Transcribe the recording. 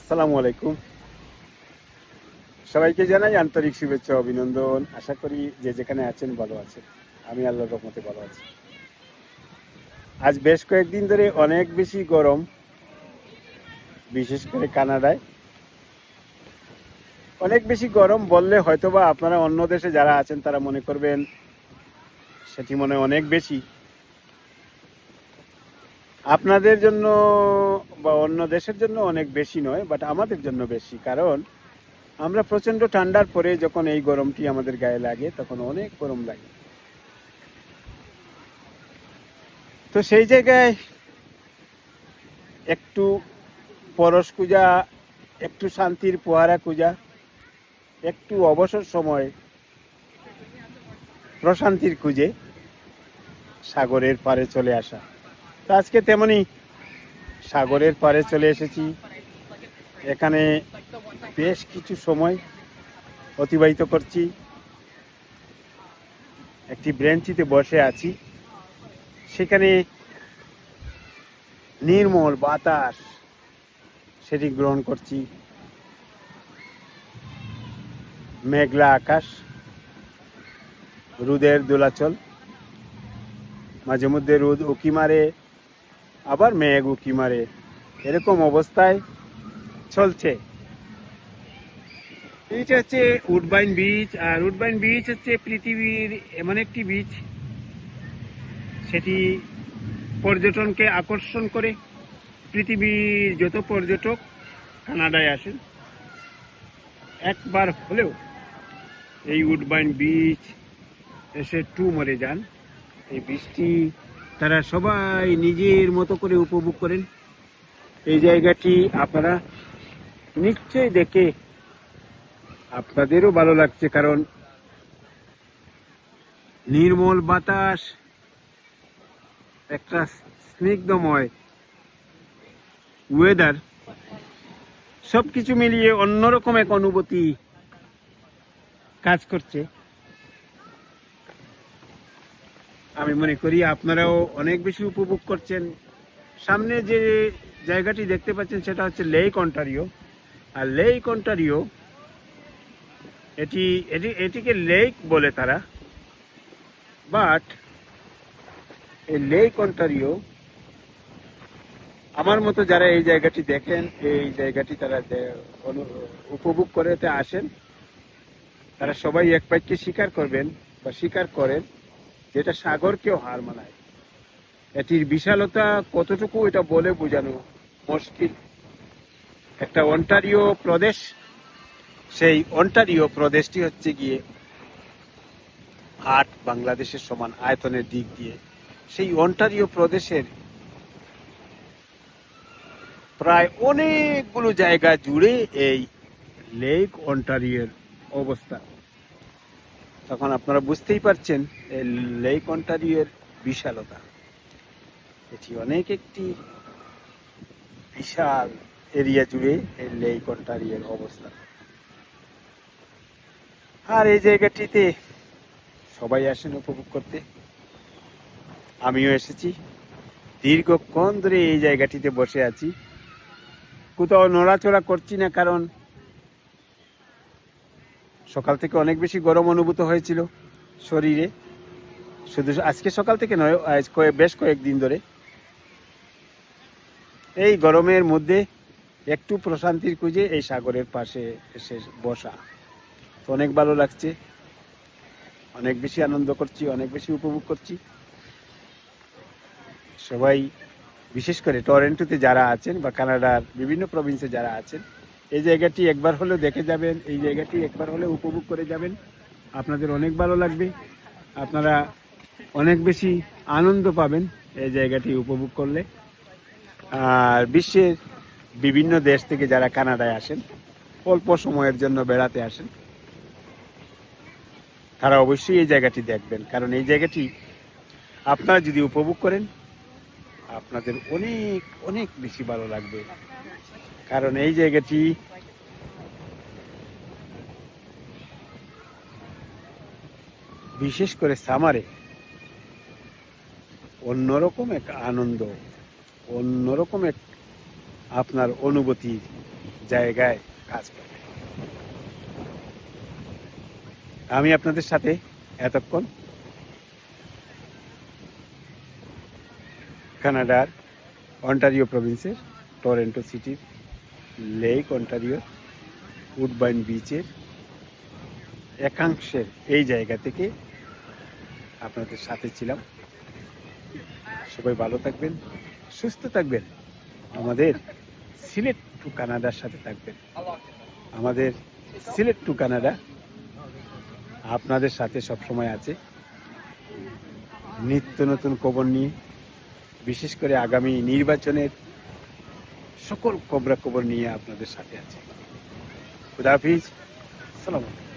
আসসালামু আলাইকুম। সবাইকে জানাই আন্তরিক শুভেচ্ছা, অভিনন্দন। আশা করি যে যেখানে আছেন ভালো আছেন। আমি আল্লাহর রহমতে ভালো আছি। আজ বেশ কয়েকদিন ধরে অনেক বেশি গরম, বিশেষ করে কানাডায়। অনেক বেশি গরম বললে হয়তোবা আপনারা অন্য দেশে যারা আছেন তারা মনে করবেন সেটি মনে অনেক বেশি। আপনাদের জন্য বা অন্য দেশের জন্য অনেক বেশি নয় বাট আমাদের জন্য বেশি। কারণ আমরা প্রচণ্ড ঠান্ডার পরে যখন এই গরমটি আমাদের গায়ে লাগে, তখন অনেক গরম লাগে। তো সেই জায়গায় একটু পরশ পূজা, একটু শান্তির পোহারা পূজা, একটু অবসর সময় প্রশান্তির খুঁজে সাগরের পারে চলে আসা। আজকে তেমনি সাগরের পারে চলে এসেছি। এখানে বেশ কিছু সময় অতিবাহিত করছি। একটি ব্রেঞ্চিতে বসে আছি। সেখানে নির্মল বাতাস সেটি গ্রহণ করছি। মেঘলা আকাশ, রোদের দোলাচল মাঝে মধ্যে রোদ উকি মারে আবার মেঘ উকি মারে? এরকম অবস্থায় চলছে। এইটা হচ্ছে উডবাইন বিচ আর উডবাইন বিচ হচ্ছে পৃথিবীর এমন একটি বিচ সেটি পর্যটনকে আকর্ষণ করে। পৃথিবীর যত পর্যটক কানাডায় আসেন, একবার হলেও এই উডবাইন বিচ এসে টু মরে যান। এই বৃষ্টি তারা সবাই নিজের মতো করে উপভোগ করেন। এই জায়গাটি আপনারা নিশ্চয়ই দেখে আপনাদেরও ভালো লাগছে, কারণ নির্মল বাতাস একটা স্নিগ্ধময় ওয়েদার সব কিছু মিলিয়ে অন্যরকম এক অনুভূতি কাজ করছে। আমি মনে করি আপনারাও অনেক বেশি উপভোগ করছেন। সামনে যে জায়গাটি দেখতে পাচ্ছেন সেটা হচ্ছে লেক অন্টারিও আর লেক অন্টারিও এটি এটি, এটিকে লেক বলে তারা। বাট এই লেক অন্টারিও আমার মতো যারা এই জায়গাটি দেখেন, এই জায়গাটি তারা উপভোগ করে আসেন, তারা সবাই এক পাইকে স্বীকার করবেন বা স্বীকার করেন। যেটা সাগরকেও হার মানায়। এটির বিশালতা কতটুকু এটা বলে বোঝানো মুশকিল। একটা অন্টারিও প্রদেশ, সেই অন্টারিও প্রদেশটি হচ্ছে গিয়ে আট বাংলাদেশের সমান আয়তনের দিক দিয়ে। সেই অন্টারিও প্রদেশের প্রায় অনেকগুলো জায়গা জুড়ে এই লেক অন্টারিওর অবস্থা তখন আপনারা বুঝতেই পারছেন লেক অন্টারিওর বিশালতা। এটি অনেক একটি বিশাল এরিয়া জুড়ে এই লেক অন্টারিওর অবস্থা। আর এই জায়গাটিতে সবাই আসেন উপভোগ করতে। আমিও এসেছি। দীর্ঘক্ষণ ধরে এই জায়গাটিতে বসে আছি। কোথাও নড়াচড়া করছি না কারণ সকাল থেকে অনেক বেশি গরম অনুভূত হয়েছিল শরীরে। শুধু আজকে সকাল থেকে নয়, আজ কয়ে- বেশ কয়েকদিন ধরে। এই গরমের মধ্যে একটু প্রশান্তির খুঁজে এই সাগরের পাশে এসে বসা। তো অনেক ভালো লাগছে। অনেক বেশি আনন্দ করছি, অনেক বেশি উপভোগ করছি। সবাই, বিশেষ করে টরেন্টোতে যারা আছেন বা কানাডার বিভিন্ন প্রভিন্সে যারা আছেন এই জায়গাটি একবার হলেও দেখে যাবেন, এই জায়গাটি একবার হলে উপভোগ করে যাবেন। আপনাদের অনেক ভালো লাগবে। আপনারা অনেক বেশি আনন্দ পাবেন এই জায়গাটি উপভোগ করলে। আর বিশ্বের বিভিন্ন দেশ থেকে যারা কানাডায় আসেন, অল্প সময়ের জন্য বেড়াতে আসেন, তারা অবশ্যই এই জায়গাটি দেখবেন। কারণ এই জায়গাটি আপনারা যদি উপভোগ করেন, আপনাদের অনেক অনেক বেশি ভালো লাগবে। কারণ এই জায়গাটি বিশেষ করে সামারে অন্যরকম এক আনন্দ, অন্যরকম এক আপনার অনুভূতির জায়গায় কাজ করে। আমি আপনাদের সাথে এতক্ষণ কানাডার অন্টারিও প্রভিন্সের টরেন্টো সিটির লেক অন্টারিও, উডবাইন বিচের একাংশের এই জায়গা থেকে আপনাদের সাথে ছিলাম। সবাই ভালো থাকবেন, সুস্থ থাকবেন। আমাদের সিলেট টু কানাডার সাথে থাকবেন। আমাদের সিলেট টু কানাডা আপনাদের সাথে সবসময় আছে। নিত্য নতুন খবর নিয়ে, বিশেষ করে আগামী নির্বাচনের সকল খবরাখবর নিয়ে আপনাদের সাথে আছে খুদাফিজ সালাম আলাইকুম।